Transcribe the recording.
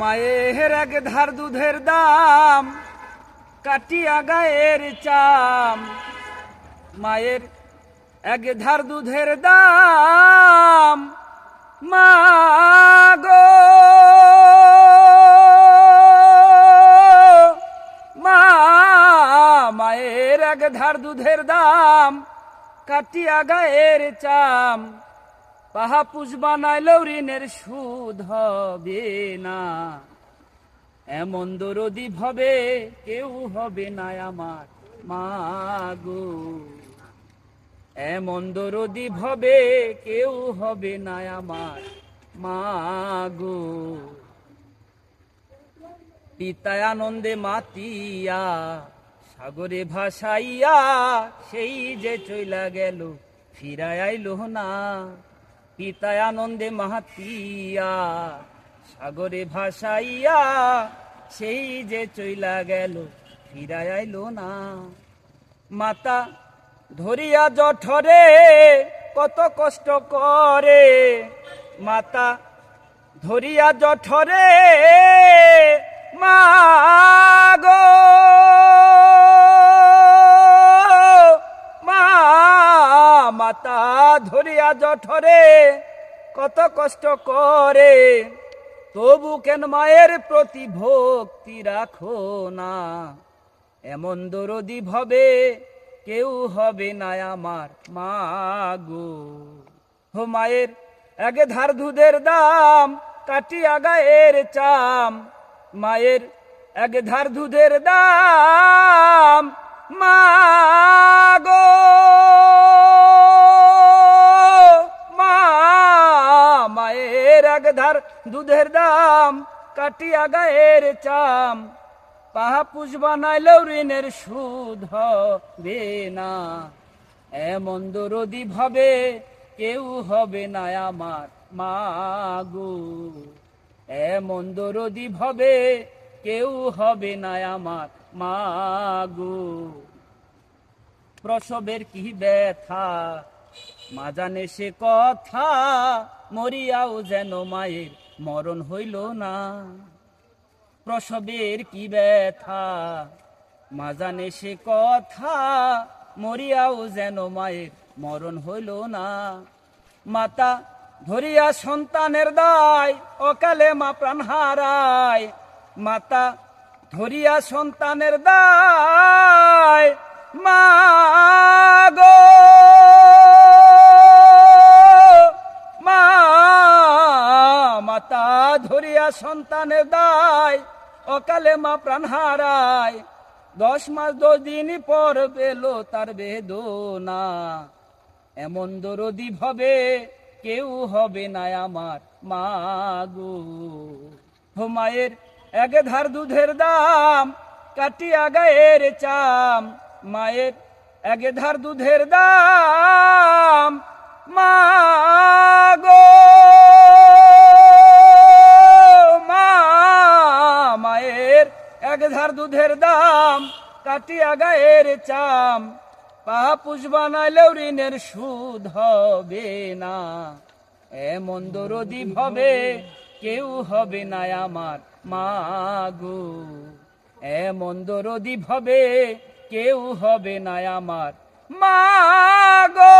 মায়ের এক ধার দুধের দাম, কাটিয়া গায়ের চাম। মায়ের এক ধার দুধের দাম, মা মায়ের এক ধার দুধের দাম, কাটিয়া গায়ের চাম। পাহা পুষ বানাইলেও ঋণের সুদ হবে না। এমন দরদি ভবে কেউ হবে না আমার মাগো। এমন দরদি ভবে কেউ হবে না আমার মাগো। পিতায় আনন্দে মাতিয়া, সাগরে ভাসাইয়া, সেই যে চইলা গেল, ফিরায় আইল না। পিতায় আনন্দে মাতিয়া সাগরে ভাসাইয়া, সেই যে চইলা গেল, ফিরায় না। মাতা ধরিয়া জঠরে, কত কষ্ট করে। মাতা ধরিয়া জঠরে, মা মাতা ধরিয়া জঠরে, কত কষ্ট করে। তবু কেন মায়ের প্রতি ভক্তি রাখো না? এমন দরদি ভবে কেউ হবে না আমার মা গো। হো মায়ের, আগে ধার দুধের দাম, কাটিয়া গায়ের চাম। মায়ের, আগে ধার দুধের দাম মাগো মায়ের আগে ধার দুধের দাম, কাটিয়া গায়ের চাম। পাহা পুষ বানাইলেও ঋণের সুদ হবে না এমন দরদি ভাবে কেউ হবে না আমার মাগো। এমন দরদি ভাবে কেউ হবে না আমার মাগো। প্রসবের কি ব্যথা? মা জানে সে কথা, মরিয়াও যেন মায়ের মরণ হইল না। প্রসবের কি ব্যথা মা জানে সে কথা, মরিয়াও যেন মায়ের মরণ হইল না। মাতা ধরিয়া সন্তানের দায়, অকালে মা প্রাণ হারায়। মাতা ধরিয়া সন্তানের দায়, মা ধরিয়া সন্তানের দায়, অকালে মা প্রাণ হারায়। দশ মাস দশ দিন পর পেল তার বেদনা। এমন দরদি ভবে কেউ হবে না আমার হো মায়ের এক ধার দুধের দাম, কাটিয়া গায়ের চাম। মায়ের এক ধার দুধের দাম মাগো দুধের দাম, কাটিয়া গায়ের চাম। পাহা পুষ বানাইলেও ঋণের সুদ হবে না। এমন দরদি ভবে কেউ হবে না আমার মাগো। এমন দরদি ভবে কেউ হবে না আমার মাগো।